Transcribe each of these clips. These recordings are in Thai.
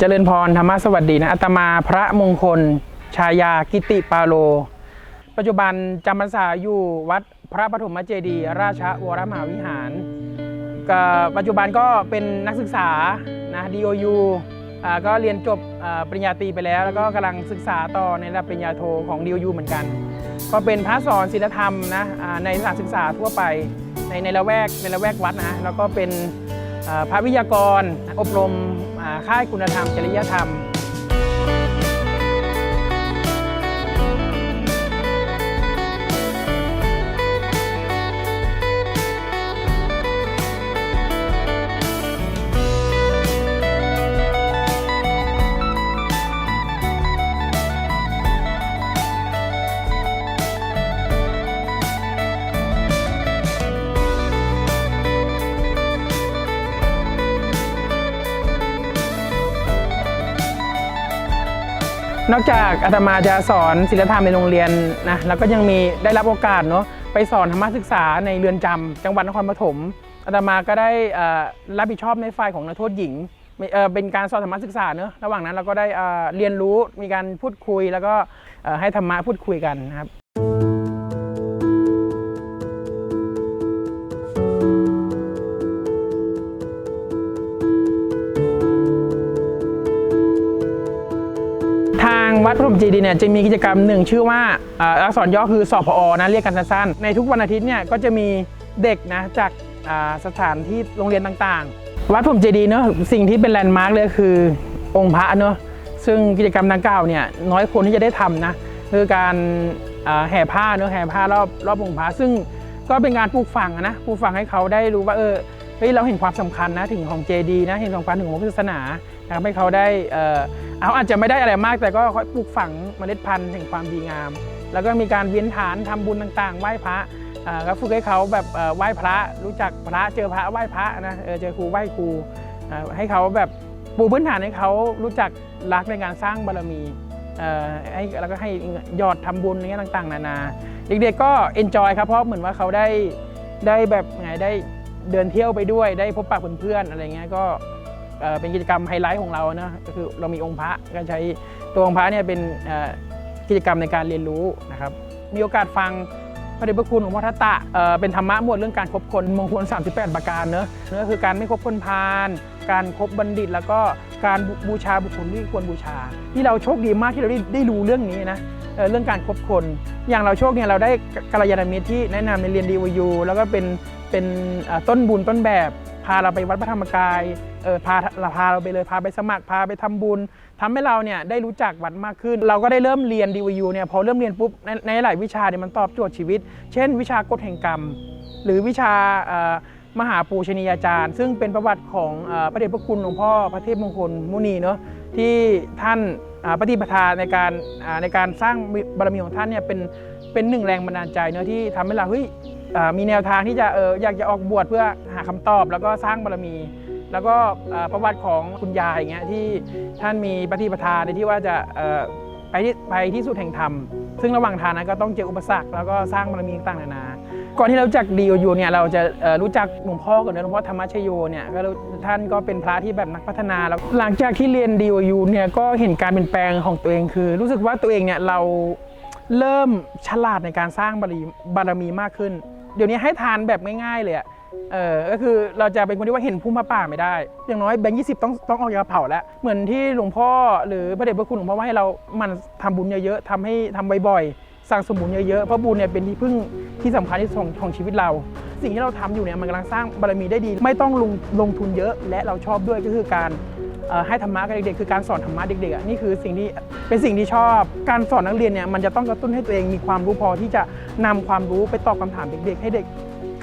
เจริญพรธรรมสวัสดีนะอาตมาพระมงคล ชายากิติปาโล ปัจจุบันจำพรรษาอยู่วัดพระปฐมเจดีย์ราชวรมหาวิหาร ปัจจุบันก็เป็นนักศึกษานะ DOU อ่าก็เรียนจบปริญญาตรีไปแล้ว แล้วก็กำลังศึกษาต่อในระดับปริญญาโทของ DOU เหมือนกัน ก็เป็นพระสอนศีลธรรมนะในสถานศึกษาทั่วไปในในละแวกในละแวกวัดนะแล้วก็เป็นพระวิทยากรอบรม ค่ายคุณธรรมจริยธรรม นอกจากอาตมาจะสอนศิลธรรมในโรงเรียนนะแล้วก็ยังมีได้รับโอกาสเนาะไปสอนธรรมศึกษาในเรือนจำจังหวัดนครปฐมอาตมาก็ได้รับผิดชอบในฝ่ายของนักโทษหญิงเป็นการสอนธรรมศึกษาเนาะระหว่างนั้นเราก็ได้เรียนรู้มีการพูดคุยแล้วก็ให้ธรรมะพูดคุยกันนะครับ วัดพระมเจดีเนี่ยจะมีกิจกรรมหนึ่งชื่อว่าอักษรย่อคือสอพอนะเรียกกันสั้นๆ ในทุกวันอาทิตย์เนี่ยก็จะมีเด็กนะจากสถานที่โรงเรียนต่างๆ วัดพระมเจดีเนาะสิ่งที่เป็นแลนด์มาร์กเลยคือองค์พระเนาะซึ่งกิจกรรมดังกล่าวเนี่ยน้อยคนที่จะได้ทำนะคือการแห่ผ้าเนาะแห่ผ้ารอบรอบองค์พระซึ่งก็เป็นการปลูกฝังนะปลูกฝังให้เขาได้รู้ว่าเออเฮ้ยเราเห็นความสำคัญนะถึงของเจดีนะเห็นความสำคัญถึงของพุทธศาสนานะครับให้เขาได้ เอาอาจจะไม่ได้อะไรมากแต่ก็ค่อยปลูกฝังเมล็ดพันธุ์แห่งความดีงาม แล้วก็มีการเวียนฐานทำบุญต่างๆไหว้พระก็ฝึกให้เขาแบบไหว้พระรู้จักพระเจอพระไหว้พระนะเจอครูไหว้ครูให้เขาแบบปูพื้นฐานให้เขารู้จักรักในการสร้างบารมีให้แล้วก็ให้ยอดทำบุญอะไรเงี้ยต่างๆ นานา เด็กๆก็เอนจอยครับเพราะเหมือนว่าเขาได้ได้แบบไงได้เดินเที่ยวไปด้วยได้พบปะเพื่อนๆอะไรเงี้ยก็ เป็นกิจกรรมไฮไลท์ของเรานะก็คือเรามีองค์พระก็ใช้ตัวองค์พระเนี่ยเป็นกิจกรรมในการเรียนรู้นะครับ มีโอกาสฟังพระเดชพระคุณของพระทัตตะเอ่อเป็นธรรมะหมวดเรื่องการคบคนมงคล 38 ประการเนอะเนื้อคือการไม่คบคนพาลการคบบัณฑิต แล้วก็การบูบูชาบุคคลที่ควรบูชา ที่เราโชคดีมากที่เราได้ได้รู้เรื่องนี้นะเเรื่องการคบคน อย่างเราโชคเนี่ยเราได้กัลยาณมิตรที่แนะนำในเรียนดีวยูแล้วก็เป็นเป็นต้นบุญต้นแบบ พาเราไปวัดพระธรรมกายเออพาเราพาเราไปเลยพาไปสมัครพาไปทำบุญทำให้เราเนี่ยได้รู้จักวัดมากขึ้น เราก็ได้เริ่มเรียน DVU เนี่ยพอเริ่มเรียนปุ๊บในในหลายวิชาเนี่ยมันตอบโจทย์ชีวิต เช่น วิชากฎแห่งกรรม หรือวิชาอ่อมหาปูชนียาจารย์ ซึ่งเป็นประวัติของอ่อพระเดชพระคุณหลวงพ่อพระเทพมงคลมุนีเนาะที่ท่านอ่าปฏิปทาในการอ่าในการสร้างบารมีของท่านเนี่ยเป็นเป็นหนึ่งแรงบันดาลใจเนาะที่ทำให้เราเฮ้ย มีแนวทางที่จะเอออยากจะออกบวชเพื่อหาคำตอบแล้วก็สร้างบารมี แล้วก็ประวัติของคุณยายอย่างเงี้ยที่ท่านมีปฏิปทาในที่ว่าจะไปที่ไปที่สุดแห่งธรรม ซึ่งระหว่างทางนั้นก็ต้องเจออุปสรรคแล้วก็สร้างบารมีต่างๆนานา ก่อนที่เราจักดีโอยูเนี่ยเราจะรู้จักหลวงพ่อก่อนนะหลวงพ่อธรรมชโยเนี่ยก็ท่านก็เป็นพระที่แบบนักพัฒนาแล้วหลังจากที่เรียนดีโอยูเนี่ยก็เห็นการเปลี่ยนแปลงของตัวเองคือ รู้สึกว่าตัวเองเนี่ยเราเริ่มฉลาดในการสร้างบารมีมากขึ้น เดี๋ยวนี้ให้ทานแบบง่ายๆเลยอะเออก็คือเราจะเป็นคนที่ว่าเห็นพุ่มพระป่าไม่ได้ อย่างน้อยแบงค์ยี่สิบต้องต้องออกจากกระเป๋าแล้ว เหมือนที่หลวงพ่อหรือพระเดชพระคุณหลวงพ่อว่าให้เรามันทำบุญเยอะๆทำให้ทำบ่อยๆสั่งสมบุญเยอะๆ เพราะบุญเนี่ยเป็นที่พึ่งที่สำคัญที่สุดของของชีวิตเรา สิ่งที่เราทำอยู่เนี่ยมันกำลังสร้างบารมีได้ดี ไม่ต้องลงลงทุนเยอะและเราชอบด้วยก็คือการ ให้ธรรมะกับเด็กๆคือการสอนธรรมะเด็กๆนี่คือสิ่งที่เป็นสิ่งที่ชอบ การสอนนักเรียนเนี่ยมันจะต้องกระตุ้นให้ตัวเองมีความรู้พอที่จะนำความรู้ไปตอบคำถามเด็กๆ ให้เด็ก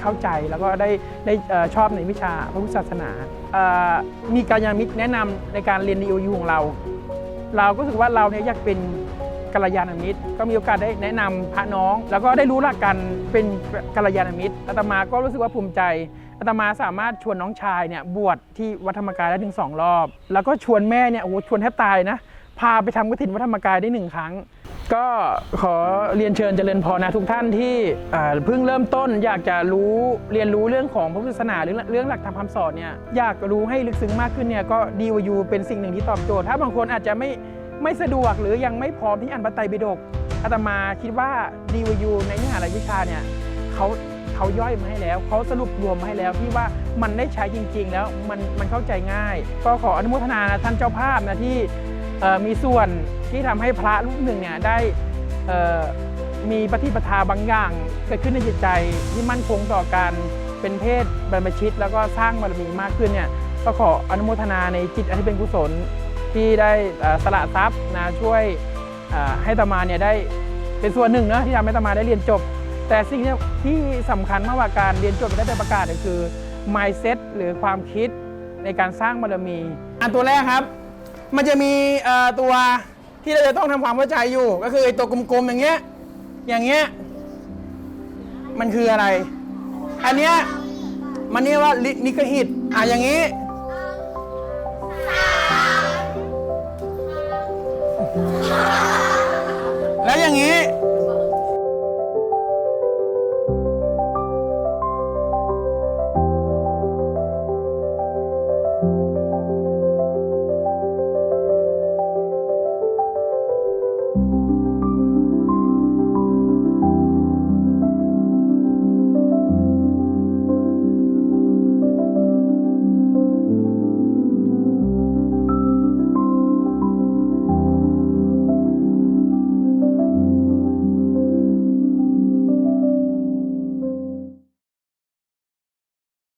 เข้าใจแล้วก็ได้ได้ชอบในวิชาพระพุทธศาสนา มีการยามิตรแนะนำในการเรียนดีโอยูของเรา เราก็รู้สึกว่าเราเนี่ยอยากเป็น กัลยาณมิตร ก็มีโอกาสได้แนะนำพระน้อง แล้วก็ได้รู้หลักกันเป็นกัลยาณมิตรอาตมาก็รู้สึกว่าภูมิใจอาตมาสามารถชวนน้องชายเนี่ยบวชที่วัดธรรมกายได้ถึงสองรอบ แล้วก็ชวนแม่เนี่ยโอ้โหชวนแทบตายนะพาไปทำกฐินวัดธรรมกายได้หนึ่งครั้ง ก็ขอเรียนเชิญเจริญพรนะทุกท่านที่เพิ่งเริ่มต้น อยากจะรู้เรียนรู้เรื่องของพระพุทธศาสนาหรือเรื่องหลักธรรมคำสอนเนี่ยอยากรู้ให้ลึกซึ้งมากขึ้นเนี่ยก็ดีวยูเป็นสิ่งหนึ่งที่ตอบโจทย์ ถ้าบางคนอาจจะไม่ ไม่สะดวกหรือยังไม่พร้อมที่อ่านพระไตรปิฎกอาตมาคิดว่าดีวยูในเนื้อหารายวิชาเนี่ยเขาเขาย่อยมาให้แล้วเขาสรุปรวมมาให้แล้วที่ว่ามันได้ใช้จริง ๆ แล้วมันมันเข้าใจง่าย ก็ขออนุโมทนานะท่านเจ้าภาพนะที่มีส่วนที่ทำให้พระรูปหนึ่งเนี่ยได้มีปฏิปทาบางอย่างเกิดขึ้นในจิตใจที่มั่นคงต่อการเป็นเพศบรรพชิต แล้วก็สร้างบารมีมากขึ้นเนี่ยก็ขออนุโมทนาในจิตอันที่เป็นกุศล ที่ได้สละทรัพย์นะช่วยให้ตมาเนี่ยได้เป็นส่วนหนึ่งนะที่ทำให้ตมาได้เรียนจบ แต่สิ่งที่ที่สำคัญมากกว่าการเรียนจบได้แต่ประกาศก็คือ mindset หรือความคิดในการสร้างบารมี อันตัวแรกครับ มันจะมีตัวที่เราจะต้องทำความเข้าใจอยู่ ก็คือไอ้ตัวกลมๆอย่างเงี้ยอย่างเงี้ยมันคืออะไร อันเนี้ยมันเรียกว่าลินิกหิตอะอย่างงี้ แล้วอย่างนี้